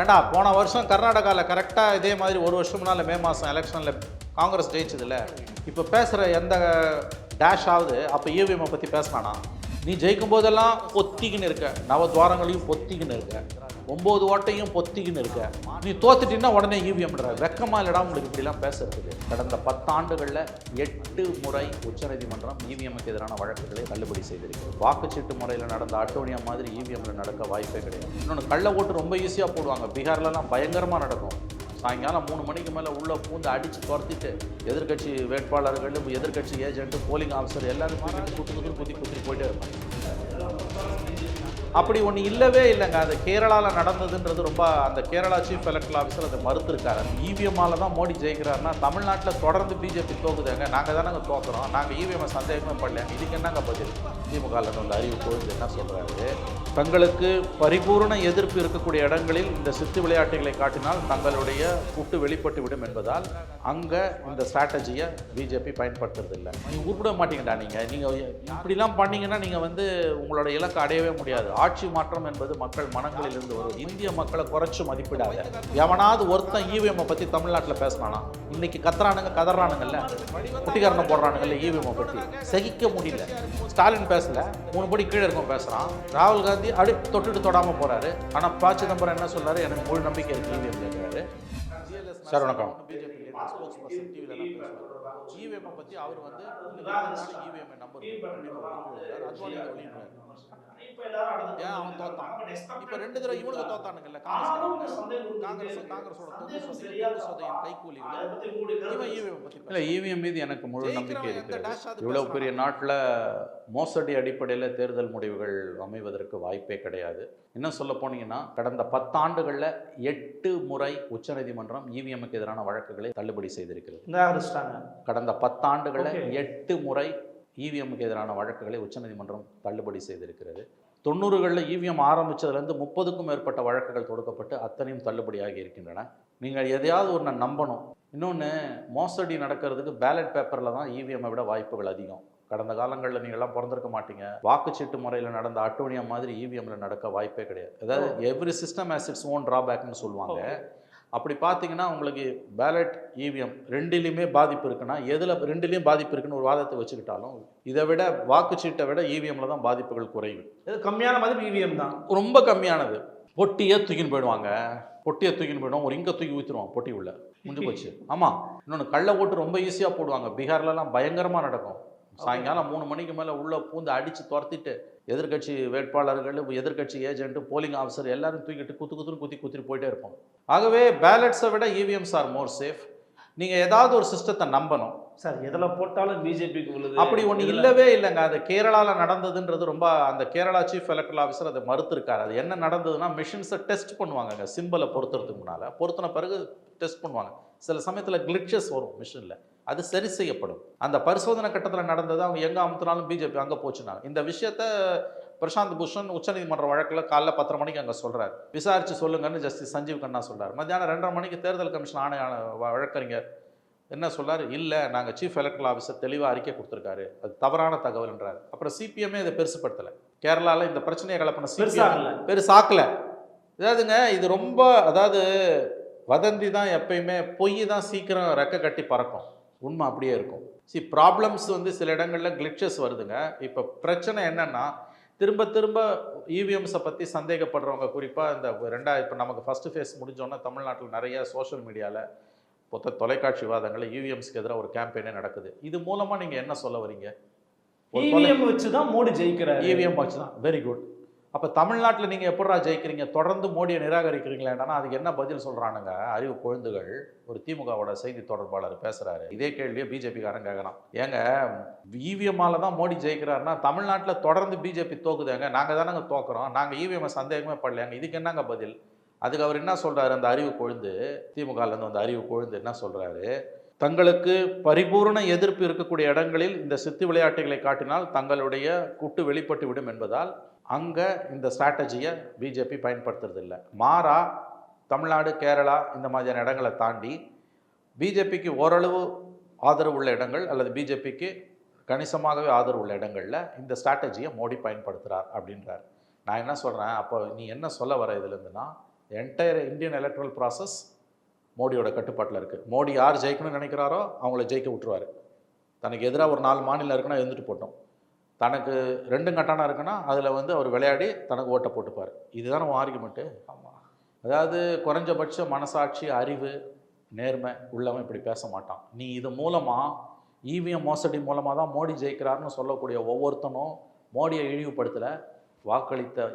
ஏண்டா போன வருஷம் கர்நாடகாவில் கரெக்டாக இதே மாதிரி ஒரு வருஷம் முன்னால் மே மாதம் எலெக்ஷனில் காங்கிரஸ் ஜெயிச்சதில்ல இப்போ பேசுகிற எந்த டேஷ் ஆகுது அப்போ இவிஎம்மை பற்றி பேசினானா நீ ஜெயிக்கும் போதெல்லாம் பொத்திக்கின்னு இருக்க. நவத்வாரங்களையும் பொத்திக்கின்னு இருக்க. ஒம்பது ஓட்டையும் பொத்திக்கின்னு இருக்க. நீ தோத்துட்டீங்கன்னா உடனே இவிஎம்ன்ற வெக்கமா இல்லடா உங்களுக்கு இப்படிலாம் பேசுறதுக்கு. கடந்த பத்தாண்டுகளில் எட்டு முறை உச்சநீதிமன்றம் இவிஎம்க்கு எதிரான வழக்குகளை தள்ளுபடி செய்திருக்கு. வாக்குச்சீட்டு முறையில் நடந்த அட்டோனியா மாதிரி இவிஎம்ல நடக்க வாய்ப்பே கிடையாது. இன்னொன்று கள்ள ஓட்டு ரொம்ப ஈஸியாக போடுவாங்க. பீகார்லலாம் பயங்கரமாக நடக்கும். சாயங்காலம் மூணு மணிக்கு மேலே உள்ளே பூந்து அடித்து துரத்திட்டு எதிர்க்கட்சி வேட்பாளர்கள் எதிர்க்கட்சி ஏஜென்ட்டு போலிங் ஆஃபீஸர் எல்லாருமே குத்து குத்து குத்தி குத்தி போயிட்டே இருப்பாங்க. அப்படி ஒன்று இல்லவே இல்லைங்க. அது கேரளாவில் நடந்ததுன்றது ரொம்ப அந்த கேரளா சீஃப் எலக்ட்ரல் ஆஃபீஸர் அதை மறுத்திருக்காரு. இவிஎம்மால் தான் மோடி ஜெயிக்கிறாருன்னா தமிழ்நாட்டில் தொடர்ந்து பிஜேபி தோக்குதுங்க. நாங்கள் தானே தோக்குறோம். நாங்கள் இவிஎம்மை சந்தேகமே பண்ணல இதுக்கு என்னங்க பதில்? திமுகவில் உள்ள அறிவு என்ன சொல்கிறாரு தங்களுக்கு பரிபூர்ண எதிர்ப்பு இருக்கக்கூடிய இடங்களில் இந்த சித்து விளையாட்டுகளை காட்டினால் தங்களுடைய கூட்டு வெளிப்பட்டு விடும் என்பதால் அங்கே இந்த ஸ்ட்ராட்டஜியை பிஜேபி பயன்படுத்துறதில்லை. நீங்கள் உருப்பிட மாட்டீங்கடா நீங்கள் நீங்கள் இப்படிலாம் பண்ணீங்கன்னா நீங்கள் வந்து உங்களோட இலக்கு அடையவே முடியாது. ஆட்சி மாற்றம் என்பது மக்கள் மனங்களில் இருந்து வரும். இந்திய மக்களை குறைச்சு மதிப்பிடாத. எவனாவது ஒருத்தன் இவிஎம்மை பற்றி தமிழ்நாட்டில் பேசினானா? இன்னைக்கு கத்துறானுங்க கதறானுங்கல்ல? குட்டிக்காரனை போடுறானுங்கல்ல இவிஎம்மை பற்றி சகிக்க முடியல. ஸ்டாலின் பேசல. மூணு படி கீழே இருக்கும் பேசுகிறான் ராகுல் காந்தி அடி தொட்டுட்டு தொடாமல் போகிறாரு ஆனால் ப. சிதம்பரம் என்ன சொல்றாரு? எனக்கு முழு நம்பிக்கை இருக்கு இவிஎம் கேட்குறாரு சார் வணக்கம். இவிஎம்மை பற்றி அவர் வந்து இவிஎம்ஐ நம்பர் அத்வானி வெளியிடுறாரு. அவன் தோத்தான் இப்ப ரெண்டு தடவை இவனுக்கு தோத்தானுங்கல்ல காங்கிரஸ் காங்கிரஸ் காங்கிரஸோட இவன் இவிஎம் பத்தி இல்லை இவிஎம் மீது எனக்கு முழு நம்பிக்கை இவ்வளவு. பெரிய நாட்டில் மோசடி அடிப்படையில் தேர்தல் முடிவுகள் அமைவதற்கு வாய்ப்பே கிடையாது. இன்னும் சொல்ல போனீங்கன்னா கடந்த பத்தாண்டுகளில் எட்டு முறை உச்சநீதிமன்றம் இவிஎம்க்கு எதிரான வழக்குகளை தள்ளுபடி செய்திருக்கிறது. கடந்த பத்தாண்டுகளில். எட்டு முறை இவிஎம்க்கு எதிரான வழக்குகளை உச்சநீதிமன்றம் தள்ளுபடி செய்திருக்கிறது. தொண்ணூறுகளில் இவிஎம் ஆரம்பித்ததுலேருந்து முப்பதுக்கும் மேற்பட்ட வழக்குகள் தொடுக்கப்பட்டு அத்தனையும் தள்ளுபடியாகி இருக்கின்றன. நீங்கள் எதையாவது ஒன்றை நம்பணும். இன்னொன்று மோசடி நடக்கிறதுக்கு பேலட் பேப்பரில் தான் இவிஎம்மை விட வாய்ப்புகள் அதிகம். கடந்த காலங்களில் நீங்கள்லாம் பிறந்திருக்க மாட்டீங்க. வாக்குச்சீட்டு முறையில் நடந்த அட்டோனியா மாதிரி இவிஎம்ல நடக்க வாய்ப்பே கிடையாது. அதாவது எவ்ரி சிஸ்டம் இட்ஸ் ஓன் ட்ராபேக்னு சொல்லுவாங்க. அப்படி பார்த்தீங்கன்னா உங்களுக்கு பேலட் இவிஎம் ரெண்டுலேயுமே பாதிப்பு இருக்குன்னா எதில் ரெண்டுலேயும் பாதிப்பு இருக்குன்னு ஒரு வாதத்தை வச்சுக்கிட்டாலும் இதை விட வாக்குச்சீட்டை விட இவிஎம்ல தான் பாதிப்புகள் குறைவு. இது கம்மியான மதிப்பு இவிஎம் தான். ரொம்ப கம்மியானது. பொட்டியே தூக்கின்னு போயிடுவாங்க. பொட்டியை தூக்கின்னு போயிடுவோம் ஒரு இங்கே தூக்கி ஊற்றிடுவான் பொட்டி உள்ள. முடிஞ்சு போச்சு. ஆமாம் இன்னொன்று கள்ள ஓட்டு ரொம்ப ஈஸியாக போடுவாங்க. பீகார்லலாம் பயங்கரமாக நடக்கும். சாயங்காலம் மூணு மணிக்கு மேலே உள்ளே பூந்து அடித்து துரத்திட்டு எதிர்க்கட்சி வேட்பாளர்கள் எதிர்க்கட்சி ஏஜென்ட் போலிங் ஆஃபீஸர் எல்லாரும் தூக்கிட்டு குத்து குத்துன்னு குத்தி குத்திட்டு போயிட்டே இருப்போம். ஆகவே பேலட்ஸை விட இவிஎம்ஸ் ஆர் மோர் சேஃப் நீங்கள் ஏதாவது ஒரு சிஸ்டத்தை நம்பணும். சார் எதுல போட்டாலும் பிஜேபிக்கு உள்ளது. அப்படி ஒன்று இல்லவே இல்லைங்க. அது கேரளாவில் நடந்ததுன்றது ரொம்ப அந்த கேரளா சீஃப் எலக்ட்ரல் ஆஃபீஸர் அதை மறுத்திருக்காரு. அது என்ன நடந்ததுன்னா மிஷின்ஸை டெஸ்ட் பண்ணுவாங்க சிம்பிளை பொருத்துறதுக்கு முன்னால். பொருத்தின பிறகு டெஸ்ட் பண்ணுவாங்க. சில சமயத்தில் கிளிச்சஸ் வரும் மிஷினில் அது சரி செய்யப்படும். அந்த பரிசோதனை கட்டத்தில் நடந்தது அவங்க எங்கே அமுத்தினாலும் பிஜேபி அங்கே போச்சுனாங்க. இந்த விஷயத்த பிரசாந்த் பூஷன் உச்சநீதிமன்ற வழக்கில் காலைல பத்தரை மணிக்கு அங்கே சொல்கிறார் விசாரிச்சு சொல்லுங்கன்னு ஜஸ்டிஸ் சஞ்சீவ் கண்ணா சொல்றார். மத்தியானம் ரெண்டரை மணிக்கு தேர்தல் கமிஷன் ஆணையான வழக்கறிஞர் என்ன சொல்றாரு? இல்லை நாங்கள் சீஃப் எலக்ட்ரல் ஆஃபீஸர் தெளிவாக அறிக்கை கொடுத்துருக்காரு. அது தவறான தகவல்ன்றாரு. அப்புறம் சிபிஎம்மே இதை பெருசுப்படுத்தலை. கேரளாவில் இந்த பிரச்சனையை கலப்பின சிபிஎம் பெருசாகல. பெருசாக்கல. அதாவதுங்க இது ரொம்ப அதாவது வதந்தி தான் எப்பயுமே பொய் தான் சீக்கிரம் ரெக்க கட்டி பறக்கும். உண்மை அப்படியே இருக்கும். சி ப்ராப்ளம்ஸ் வந்து சில இடங்களில் கிளிச்சஸ் வருதுங்க. இப்போ பிரச்சனை என்னன்னா திரும்ப திரும்ப இவிஎம்ஸை பற்றி சந்தேகப்படுறவங்க குறிப்பாக இந்த ரெண்டா இப்போ நமக்கு ஃபஸ்ட்டு ஃபேஸ் முடிஞ்சோன்னா தமிழ்நாட்டில் நிறைய சோஷியல் மீடியாவில் மொத்த தொலைக்காட்சி விவாதங்களில் இவிஎம்ஸ்க்கு எதிராக ஒரு கேம்பெயினே நடக்குது. இது மூலமாக நீங்கள் என்ன சொல்ல வரீங்க? இவிஎம் வச்சு தான் மோடி ஜெயிக்கிறாரு. இவிஎம் வச்சு தான் வெரி குட் அப்போ தமிழ்நாட்டில் நீங்கள் எப்படா ஜெயிக்கிறீங்க? தொடர்ந்து மோடியை நிராகரிக்கிறீங்களேன்னா அதுக்கு என்ன பதில் சொல்கிறானுங்க அறிவு கொழுந்துகள் ஒரு திமுகவோட செய்தி தொடர்பாளர் பேசுகிறாரு இதே கேள்வியை பிஜேபிக்காரன் கேட்குறான் ஏங்க இவிஎம்மால தான் மோடி ஜெயிக்கிறாருன்னா தமிழ்நாட்டில் தொடர்ந்து பிஜேபி தோக்குதாங்க நாங்கள் தானங்க தோக்குறோம். நாங்கள் இவிஎம் சந்தேகமே படலையாங்க? இதுக்கு என்னங்க பதில்? அதுக்கு அவர் என்ன சொல்கிறாரு அந்த அறிவு கொழுந்து திமுகலேருந்து அந்த அறிவு கொழுந்து என்ன சொல்கிறாரு தங்களுக்கு பரிபூரண எதிர்ப்பு இருக்கக்கூடிய இடங்களில் இந்த சித்து விளையாட்டுகளை காட்டினால் தங்களுடைய குட்டு வெளிப்பட்டு விடும் என்பதால் அங்கே இந்த ஸ்ட்ராட்டஜியை பிஜேபி பயன்படுத்துறதில்லை. மாறா தமிழ்நாடு கேரளா இந்த மாதிரியான இடங்களை தாண்டி பிஜேபிக்கு ஓரளவு ஆதரவு உள்ள இடங்கள் அல்லது பிஜேபிக்கு கணிசமாகவே ஆதரவு உள்ள இடங்களில் இந்த ஸ்ட்ராட்டஜியை மோடி பயன்படுத்துகிறார் அப்படின்றார். நான் என்ன சொல்கிறேன் அப்போ நீ என்ன சொல்ல வர இதுலேருந்துன்னா என்டையர் இந்தியன் எலக்ட்ரல் ப்ராசஸ் மோடியோட கட்டுப்பாட்டில் இருக்குது மோடி யார் ஜெயிக்கணும்னு நினைக்கிறாரோ அவங்கள ஜெயிக்க விட்டுருவாரு. தனக்கு எதிராக ஒரு நாலு மாநிலம் இருக்குன்னா இருந்துட்டு போட்டோம். தனக்கு ரெண்டு கட்டானம் இருக்குன்னா அதில் வந்து அவர் விளையாடி தனக்கு ஓட்டை போட்டுப்பார். இதுதான் உன் ஆர்குமெண்ட்டு ஆமாம் அதாவது குறைஞ்சபட்ச மனசாட்சி அறிவு நேர்மை உள்ளவன் இப்படி பேச மாட்டான். நீ இது மூலமாக இவிஎம் மோசடி மூலமாக தான் மோடி ஜெயிக்கிறாருன்னு சொல்லக்கூடிய ஒவ்வொருத்தனும் மோடியை இழிவுபடுத்தலை வாக்களித்த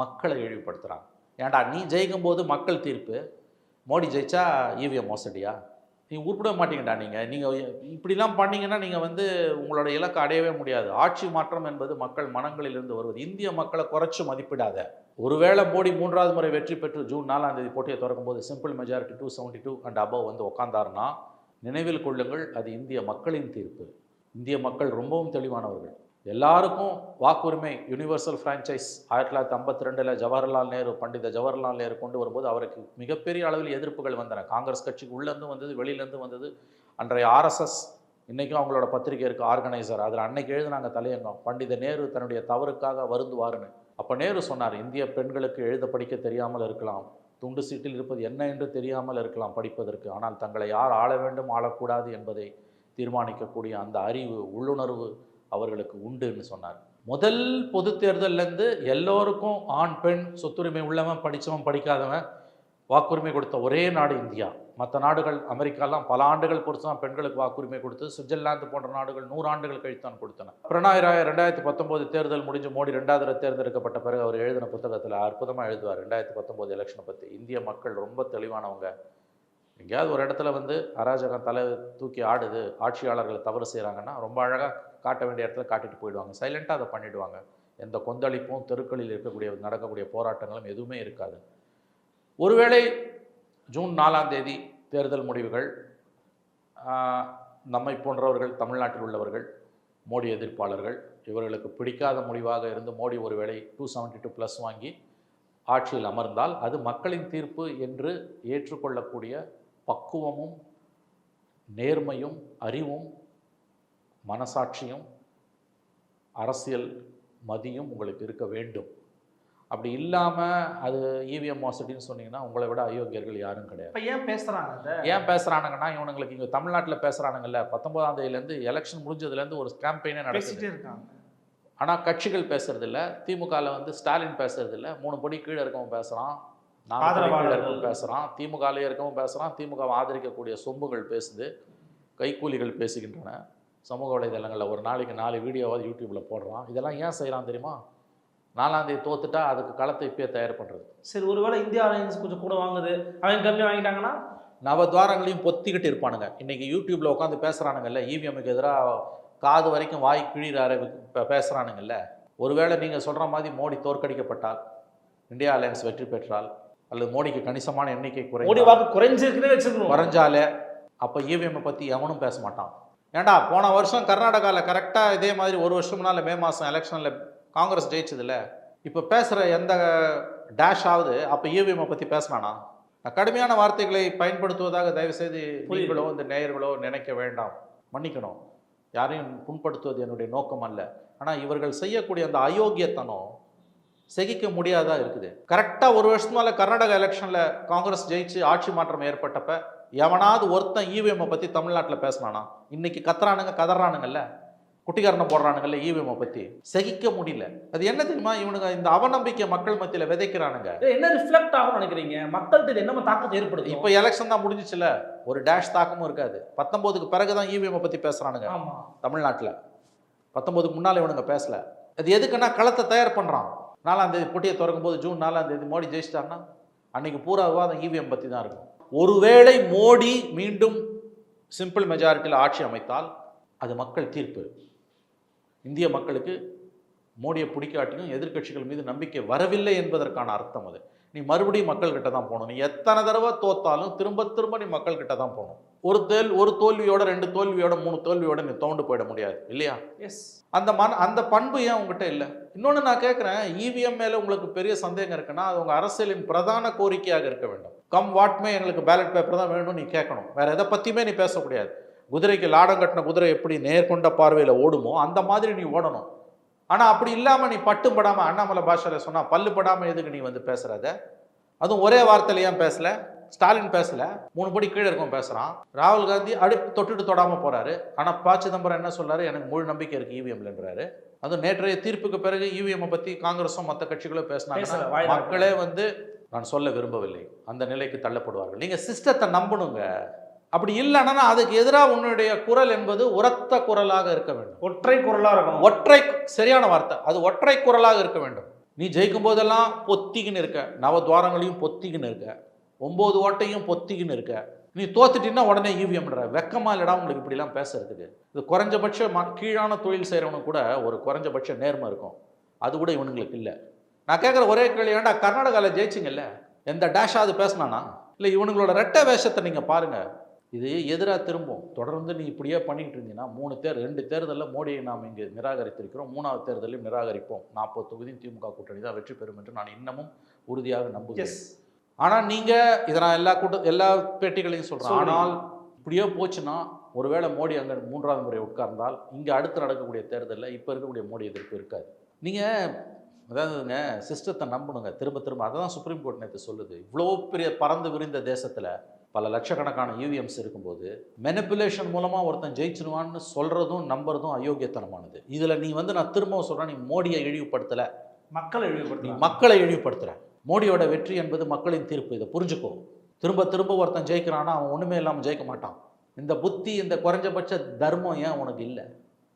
மக்களை இழிவுபடுத்துகிறாங்க ஏன்டா நீ ஜெயிக்கும் போது மக்கள் தீர்ப்பு? மோடி ஜெயிச்சா இவிஎம் மோசடியா? நீ உருப்பிட மாட்டீங்கடா நீங்கள் நீங்கள் இப்படிலாம் பண்ணீங்கன்னா நீங்கள் வந்து உங்களோட இலக்கை அடையவே முடியாது. ஆட்சி மாற்றம் என்பது மக்கள் மனங்களிலிருந்து வருவது. இந்திய மக்களை குறைச்சி மதிப்பிடாத. ஒருவேளை மோடி மூன்றாவது முறை வெற்றி பெற்று ஜூன் நாலாம் தேதி போட்டியை திறக்கும் போது simple majority two seventy two and above வந்து உட்காந்தாருன்னா நினைவில் கொள்ளுங்கள் அது இந்திய மக்களின் தீர்ப்பு. இந்திய மக்கள் ரொம்பவும் தெளிவானவர்கள். எல்லாருக்கும் வாக்குரிமை யுனிவர்சல் ஃப்ரான்ச்சைஸ் ஆயிரத்தி தொள்ளாயிரத்தி ஐம்பத்தி ரெண்டில் ஜவஹர்லால் நேரு பண்டித ஜவஹர்லால் நேரு கொண்டு வரும்போது அவருக்கு மிகப்பெரிய அளவில் எதிர்ப்புகள் வந்தன. காங்கிரஸ் கட்சிக்கு உள்ளேருந்து வந்தது வெளியிலேருந்து வந்தது. அன்றைய ஆர்எஸ்எஸ் இன்றைக்கும் அவங்களோட பத்திரிகை இருக்குது ஆர்கனைசர் அதில் அன்னைக்கு எழுதினாங்க தலையங்கம் பண்டித நேரு தன்னுடைய தவறுக்காக வருந்துவாருன்னு. அப்போ நேரு சொன்னார் இந்திய பெண்களுக்கு எழுத படிக்க தெரியாமல் இருக்கலாம். துண்டு சீட்டில் இருப்பது என்ன என்று தெரியாமல் இருக்கலாம் படிப்பதற்கு. ஆனால் தங்களை யார் ஆள வேண்டும் ஆளக்கூடாது என்பதை தீர்மானிக்கக்கூடிய அந்த அறிவு உள்ளுணர்வு அவர்களுக்கு உண்டுன்னு சொன்னார். முதல் பொது தேர்தல்லேருந்து எல்லோருக்கும் ஆண் பெண் சொத்துரிமை உள்ளவன் படித்தவன் படிக்காதவன் வாக்குரிமை கொடுத்த ஒரே நாடு இந்தியா. மற்ற நாடுகள் அமெரிக்காலாம் பல ஆண்டுகள் பொறுத்து தான் பெண்களுக்கு வாக்குரிமை கொடுத்து சுவிட்சர்லாந்து போன்ற நாடுகள் நூறு ஆண்டுகள் கழித்து தான் கொடுத்தன. பிரணாய் ராய் ரெண்டாயிரத்தி பத்தொம்போது தேர்தல் முடிஞ்சு மோடி ரெண்டாவது தேர்ந்தெடுக்கப்பட்ட பிறகு அவர் எழுதின புத்தகத்தில் அற்புதமாக எழுதுவார். ரெண்டாயிரத்தி பத்தொம்போது எலெக்ஷனை பற்றி இந்திய மக்கள் ரொம்ப தெளிவானவங்க. எங்கேயாவது ஒரு இடத்துல வந்து அராஜகம் தலை தூக்கி ஆடுது ஆட்சியாளர்கள் தவறு செய்கிறாங்கன்னா ரொம்ப அழகாக காட்ட வேண்டிய இடத்துல காட்டிட்டு போயிடுவாங்க. சைலண்ட்டாக அதை பண்ணிவிடுவாங்க எந்த கொந்தளிப்பும் தெருக்களில் இருக்கக்கூடிய நடக்கக்கூடிய போராட்டங்களும் எதுவுமே இருக்காது. ஒருவேளை ஜூன் நாலாம் தேதி தேர்தல் முடிவுகள் நம்மை போன்றவர்கள் தமிழ்நாட்டில் உள்ளவர்கள் மோடி எதிர்ப்பாளர்கள் இவர்களுக்கு பிடிக்காத முடிவாக இருந்து மோடி ஒருவேளை டூ செவன்ட்டி டூ ப்ளஸ் வாங்கி ஆட்சியில் அமர்ந்தால் அது மக்களின் தீர்ப்பு என்று ஏற்றுக்கொள்ளக்கூடிய பக்குவமும் நேர்மையும் அறிவும் மனசாட்சியும் அரசியல் மதியும் உங்களுக்கு இருக்க வேண்டும். அப்படி இல்லாமல் அது இவிஎம் மோசடின்னு சொன்னீங்கன்னா உங்களை விட அயோக்கியர்கள் யாரும் கிடையாது. இப்ப ஏன் பேசுறாங்க அத? ஏன் பேசுகிறானுங்கன்னா இவனுங்களுக்கு இங்கே தமிழ்நாட்டில் பேசுகிறானுங்கல்ல பத்தொன்பதாம் தேதியிலேருந்து எலெக்ஷன் முடிஞ்சதுலேருந்து ஒரு கேம்பெயினே நடக்குது. பேசிட்டே இருக்காங்க. ஆனால் கட்சிகள் பேசுறதில்ல திமுகவில் வந்து ஸ்டாலின் பேசுறதில்ல மூணு படி கீழே இருக்கவன் பேசுகிறான் ஆதரவாளர்கள். இருக்கவன் பேசுகிறான் திமுகவில் இருக்கவன் பேசுகிறான் திமுகவை ஆதரிக்கக்கூடிய சொம்புகள் பேசுது கைக்கூலிகள் பேசுகின்றன சமூக வலைதளங்களில் ஒரு நாளைக்கு நாலு வீடியோவாவது யூடியூப்பில் போடுறான் இதெல்லாம் ஏன் செய்கிறான் தெரியுமா? நாலாம் தேதி தோத்துட்டா அதுக்கு களத்தை இப்பயே தயார் பண்ணுறது சரி ஒருவேளை இந்தியா அலையன்ஸ் கொஞ்சம் கூட வாங்குது அவங்க கம்மியா வாங்கிட்டாங்கன்னா? நவத்வாரங்களையும் பொத்திக்கிட்டு இருப்பானுங்க. இன்னைக்கு யூடியூப்ல உட்காந்து பேசுறானுங்கல்ல இவிஎம்க்கு எதிராக காது வரைக்கும் வாய் கிழிறாரு இப்போ பேசுறானுங்கல்ல. ஒருவேளை நீங்க சொல்ற மாதிரி மோடி தோற்கடிக்கப்பட்டால் இந்தியா அலையன்ஸ் வெற்றி பெற்றால் அல்லது மோடிக்கு கணிசமான எண்ணிக்கை மோடி குறை வாக்கு குறைஞ்சிருக்குன்னே வச்சுக்கணும். குறைஞ்சாலே அப்போ இவிஎம்மை பற்றி எவனும் பேச மாட்டான். ஏன்டா போன வருஷம் கர்நாடகாவில் கரெக்டாக இதே மாதிரி ஒரு வருஷம் முன்னால் மே மாதம் எலெக்ஷனில் காங்கிரஸ் ஜெயிச்சதுல இப்போ பேசுகிற எந்த டேஷ் ஆகுது அப்போ இவிஎம்மை பற்றி பேசினானா? கடுமையான வார்த்தைகளை பயன்படுத்துவதாக தயவுசெய்து நீங்களோ இந்த நேயர்களோ நினைக்க வேண்டாம். மன்னிக்கணும். யாரையும் புண்படுத்துவது என்னுடைய நோக்கம் அல்ல. ஆனால் இவர்கள் செய்யக்கூடிய அந்த அயோக்கியத்தனம் சகிக்க முடியாதா இருக்குது. கரெக்டாக ஒரு வருஷத்துனால கர்நாடகா எலெக்ஷனில் காங்கிரஸ் ஜெயிச்சு ஆட்சி மாற்றம் ஏற்பட்டப்ப எவனாவது ஒருத்தன் இவிஎம்மை பற்றி தமிழ்நாட்டில் பேசினானா? இன்னைக்கு கத்துறானுங்க கதறானுங்கல்ல? குட்டிக்காரனை போடுறானுங்கல்ல இவிஎம்மை பற்றி சகிக்க முடியல. அது என்ன தெரியுமா? இவனுங்க இந்த அவநம்பிக்கை மக்கள் மத்தியில் விதைக்கிறானுங்க. என்ன ரிஃப்ளெக்ட் ஆகும்னு நினைக்கிறீங்க? மக்கள்கிட்ட இது என்ன தாக்கத்தை ஏற்படுத்தும்? இப்போ எலெக்ஷன் தான் முடிஞ்சிச்சுல. ஒரு டேஷ் தாக்கமும் இருக்காது. பத்தொம்போதுக்கு பிறகு தான் இவிஎம்மை பற்றி பேசுகிறானுங்க தமிழ்நாட்டில். பத்தொம்போதுக்கு முன்னால் இவனுங்க பேசல. அது எதுக்குன்னா களத்தை தயார் பண்ணுறான் நாலாம் தேதி போட்டியை திறக்கும்போது ஜூன் நாலாம் தேதி மோடி ஜெயிச்சிட்டாருன்னா அன்னைக்கு பூரா விவாதம் இவிஎம் பற்றி தான் இருக்கும். ஒருவேளை மோடி மீண்டும் சிம்பிள் மெஜாரிட்டியில் ஆட்சி அமைத்தால் அது மக்கள் தீர்ப்பு. இந்திய மக்களுக்கு மோடியை பிடிக்காட்டியும் எதிர்க்கட்சிகள் மீது நம்பிக்கை வரவில்லை என்பதற்கான அர்த்தம் அது. நீ மறுபடியும் மக்கள்கிட்ட தான் போகணும். நீ எத்தனை தடவை தோத்தாலும் திரும்ப திரும்ப நீ மக்கள்கிட்ட தான் போகணும். ஒரு தேல் ஒரு தோல்வியோட ரெண்டு தோல்வியோட மூணு தோல்வியோட நீ தோண்டு போயிட முடியாது இல்லையா? எஸ் அந்த மன அந்த பண்பு ஏன் உங்ககிட்ட இல்லை? இன்னொன்று நான் கேட்குறேன் இவிஎம் மேலே உங்களுக்கு பெரிய சந்தேகம் இருக்குன்னா அது உங்கள் அரசியலின் பிரதான கோரிக்கையாக இருக்க வேண்டும். கம் வாட்மே எங்களுக்கு பேலட் பேப்பர் தான் வேணும்னு நீ கேட்கணும். வேற எதை பற்றியுமே நீ பேசக்கூடாது குதிரைக்கு லாடம் கட்டின குதிரை எப்படி நேர்கொண்ட பார்வையில் ஓடுமோ அந்த மாதிரி நீ ஓடணும். ஆனால் அப்படி இல்லாமல் நீ பட்டும் படாமல் அண்ணாமலை பாஷையில் சொன்னால் பல்லு படாமல் எதுக்கு நீ வந்து பேசுகிறத அதுவும் ஒரே வார்த்தையில ஏன் பேசல? ஸ்டாலின் பேசல. மூணு படி கீழே இருக்கும் பேசுறான். ராகுல் காந்தி அடி தொட்டுட்டு தொடாம போறாரு. ஆனா ப சிதம்பரம் என்ன சொல்றாரு எனக்கு முழு நம்பிக்கை இருக்கு இவிஎம்லன்றாரு அதுவும் நேற்றைய தீர்ப்புக்கு பிறகு இவிஎம் பத்தி காங்கிரஸும் மற்ற கட்சிகளும் பேசினாங்க மக்களே வந்து நான் சொல்ல விரும்பவில்லை. அந்த நிலைக்கு தள்ளப்படுவார்கள். நீங்க சிஸ்டத்தை நம்பணுங்க. அப்படி இல்லைன்னா அதுக்கு எதிராக உன்னுடைய குரல் என்பது உரத்த குரலாக இருக்க வேண்டும். ஒற்றை குரலா இருக்கணும். ஒற்றை சரியான வார்த்தை. அது ஒற்றை குரலாக இருக்க வேண்டும். நீ ஜெயிக்கும் போதெல்லாம் பொத்திக்கின்னு இருக்க. நவத்வாரங்களையும் பொத்திக்கின்னு இருக்க. ஒம்பது ஓட்டையும் பொத்திக்கின்னு இருக்க. நீ தோத்துட்டீங்கன்னா உடனே ஈவிஎம்ன்ற வெக்கமா இல்லடா உங்களுக்கு இப்படிலாம் பேசுறதுக்கு. இது குறைஞ்சபட்ச ம கீழான தொழில் செய்கிறவனுக்கு கூட ஒரு குறைஞ்சபட்ச நேர்மை இருக்கும். அது கூட இவனுங்களுக்கு இல்லை. நான் கேட்குற ஒரே கேள்வி ஏண்டா கர்நாடகாவில் ஜெயிச்சிங்கல்ல? எந்த டேஷாவது பேசினானா? இல்லை இவனுங்களோட ரெட்டை வேஷத்தை நீங்கள் பாருங்கள் இது எதிராக திரும்பும். தொடர்ந்து நீ இப்படியே பண்ணிட்டு இருந்தீங்கன்னா மூணு தேர் ரெண்டு தேர்தலில் மோடியை நாம் இங்கே நிராகரித்திருக்கிறோம். மூணாவது தேர்தலையும் நிராகரிப்போம். நாற்பது தொகுதியும் திமுக கூட்டணி தான் வெற்றி பெறும் என்று நான் இன்னமும் உறுதியாக நம்புகிறேன். எஸ் ஆனால் நீங்கள் இதை நான் எல்லா கூட்ட எல்லா பேட்டிகளையும் சொல்கிறேன். ஆனால் இப்படியே போச்சுன்னா ஒருவேளை மோடி அங்கே மூன்றாவது முறை உட்கார்ந்தால் இங்கே அடுத்து நடக்கக்கூடிய தேர்தலில் இப்போ இருக்கக்கூடிய மோடி எதிர்ப்பு இருக்காது. நீங்கள் அதாவதுங்க சிஸ்டத்தை நம்பணுங்க. திரும்ப திரும்ப அதை தான் சுப்ரீம் கோர்ட் நேற்று சொல்லுது. இவ்வளோ பெரிய பறந்து விரிந்த தேசத்தில் பல லட்சக்கணக்கான யூவிஎம்ஸ் இருக்கும்போது மெனிப்புலேஷன் மூலமாக ஒருத்தன் ஜெயிச்சிருவான்னு சொல்கிறதும் நம்புறதும் அயோக்கியத்தனமானது. இதில் நீ வந்து நான் திரும்பவும் சொல்கிறேன் நீ மோடியை இழிவுபடுத்தலை. மக்களை நீ இழிவுபடுத்தலாம் மக்களை இழிவுபடுத்துற மோடியோட வெற்றி என்பது மக்களின் தீர்ப்பு. இதை புரிஞ்சுக்கோ. திரும்ப திரும்ப ஒருத்தன் ஜெயிக்கிறான்னா அவன் ஒன்றுமே இல்லாமல் ஜெயிக்க மாட்டான். இந்த புத்தி இந்த குறைஞ்சபட்ச தர்மம் ஏன் உனக்கு இல்லை?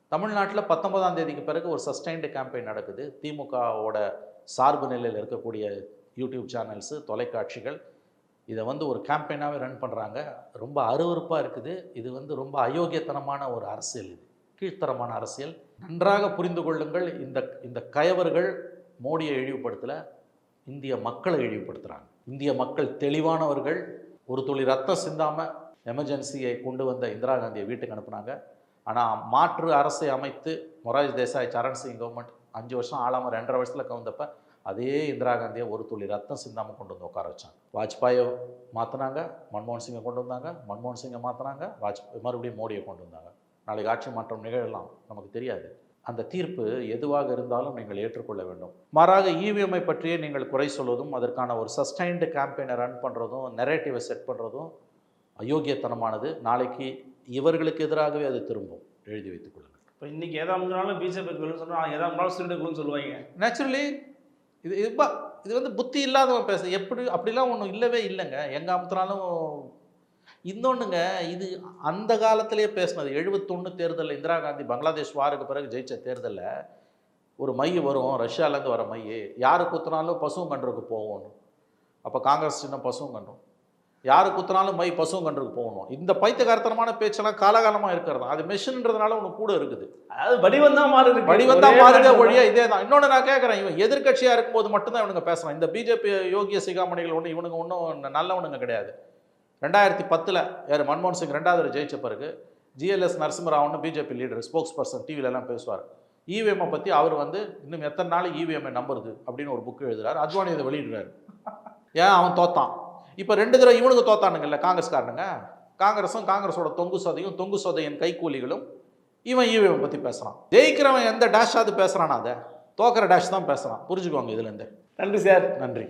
தமிழ்நாட்டில் பத்தொன்பதாம் தேதிக்கு பிறகு ஒரு சஸ்டைன்டு கேம்பெயின் நடக்குது. திமுகவோட சார்பு நிலையில் இருக்கக்கூடிய யூடியூப் சேனல்ஸு தொலைக்காட்சிகள் இதை வந்து ஒரு கேம்பெயினாகவே ரன் பண்ணுறாங்க ரொம்ப அருவருப்பாக இருக்குது. இது வந்து ரொம்ப அயோக்கியத்தனமான ஒரு அரசியல் இது. கீழ்த்தரமான அரசியல். நன்றாக புரிந்து கொள்ளுங்கள். இந்த இந்த கயவர்கள் மோடியை இழிவுபடுத்தலை. இந்திய மக்களை இழிவுபடுத்துகிறாங்க இந்திய மக்கள் தெளிவானவர்கள் ஒரு துளி ரத்தம் சிந்தாமல் எமர்ஜென்சியை கொண்டு வந்த இந்திரா காந்தியை வீட்டுக்கு அனுப்புனாங்க. ஆனால் மாற்று அரசை அமைத்து மொராஜ் தேசாய் சரண் சிங் கவர்மெண்ட் அஞ்சு வருஷம் ஆளாமல் ரெண்டரை வருஷத்தில் கவுந்தப்ப அதே இந்திரா காந்தியை ஒரு துளி ரத்தம் சிந்தாமல் கொண்டு வந்து உட்கார வச்சாங்க. வாஜ்பாயை மாற்றினாங்க மன்மோகன் சிங்கை கொண்டு வந்தாங்க மன்மோகன் சிங்கை மாற்றினாங்க வாஜ்பாய் மறுபடியும் மோடியை கொண்டு வந்தாங்க. நாளைக்கு ஆட்சி மாற்றம் நிகழலாம் நமக்கு தெரியாது. அந்த தீர்ப்பு எதுவாக இருந்தாலும் நீங்கள் ஏற்றுக்கொள்ள வேண்டும். மாறாக இவிஎம்ஐ பற்றியே நீங்கள் குறை சொல்வதும் அதற்கான ஒரு சஸ்டைன்டு கேம்பெயினை ரன் பண்ணுறதும் நெரேட்டிவை செட் பண்ணுறதும் அயோக்கியத்தனமானது. நாளைக்கு இவர்களுக்கு எதிராகவே அது திரும்பும். எழுதி வைத்துக் கொள்ளுங்கள். இப்போ இன்னைக்கு எதா இருந்தாலும் பிஜேபி சொன்னா எதா இருந்தாலும் திருடுக்குன்னு சொல்லுவாங்க. நேச்சுரலி இது இது வந்து புத்தி இல்லாதவன் பேச எப்படி அப்படிலாம் ஒன்றும் இல்லவே இல்லைங்க. எங்கே அமுத்தினாலும் இன்னொன்றுங்க இது அந்த காலத்திலேயே பேசினது எழுபத்தொன்று தேர்தலில் இந்திரா காந்தி பங்களாதேஷ் வாருக்கு பிறகு ஜெயிச்ச தேர்தலில் ஒரு மை வரும் ரஷ்யாலேருந்து வர மை யாரு குத்துனாலும் பசுவும் கன்றுக்கு போகணும் அப்போ காங்கிரஸ் சின்ன பசுவும் கன்றும். யாரு குத்துனாலும் மை பசுவும் கன்றுக்கு போகணும். இந்த பைத்தியகாரத்தனமான பேச்செல்லாம் காலகாலமாக இருக்கிறது. அது மெஷின்ன்றதுனால ஒன்று கூட இருக்குது. அதாவது வடிவம் தான் மாறி இருக்கு. வடிவம் தான் மாறுதே ஒழிய இதே தான். இன்னொன்று நான் கேட்குறேன் இவன் எதிர்க்கட்சியாக இருக்கும்போது மட்டும்தான் இவனுங்க பேசுகிறான் இந்த பிஜேபி யோகிய சிகாமணிகள் ஒன்று இவனுங்க ஒன்றும் நல்லவனுங்க கிடையாது. ரெண்டாயிரத்தி பத்தில் யார்? மன்மோகன் சிங் ரெண்டாவது ஜெயிச்ச பிறகு ஜிஎல்எஸ் நரசிம்மராவ்னு பிஜேபி லீடர் ஸ்போக்ஸ் பர்சன் டிவிலெல்லாம் பேசுவார். இவிஎம்ஐ பற்றி அவர் வந்து இன்னும் எத்தனை நாள் இவிஎம்ஐ நம்புறது அப்படின்னு ஒரு புக்கு எழுதுறாரு. அத்வானி இதை வெளியிடுறாரு. ஏன்? அவன் தோத்தான். இப்போ ரெண்டு தடவை இவனுக்கு தோத்தானுங்கல்ல காங்கிரஸ்காரனுங்க. காங்கிரஸும் காங்கிரஸோட தொங்கு சதையும் தொங்கு சதையின் கைக்கூலிகளும் இவன் ஈவிஎம் பற்றி பேசுகிறான் ஜெயிக்கிறவன் எந்த டேஷாவது பேசுகிறானா அதை? தோக்கிற டேஷ் தான் பேசுகிறான் புரிஞ்சுக்கோங்க இதுலேருந்து நன்றி சார். நன்றி.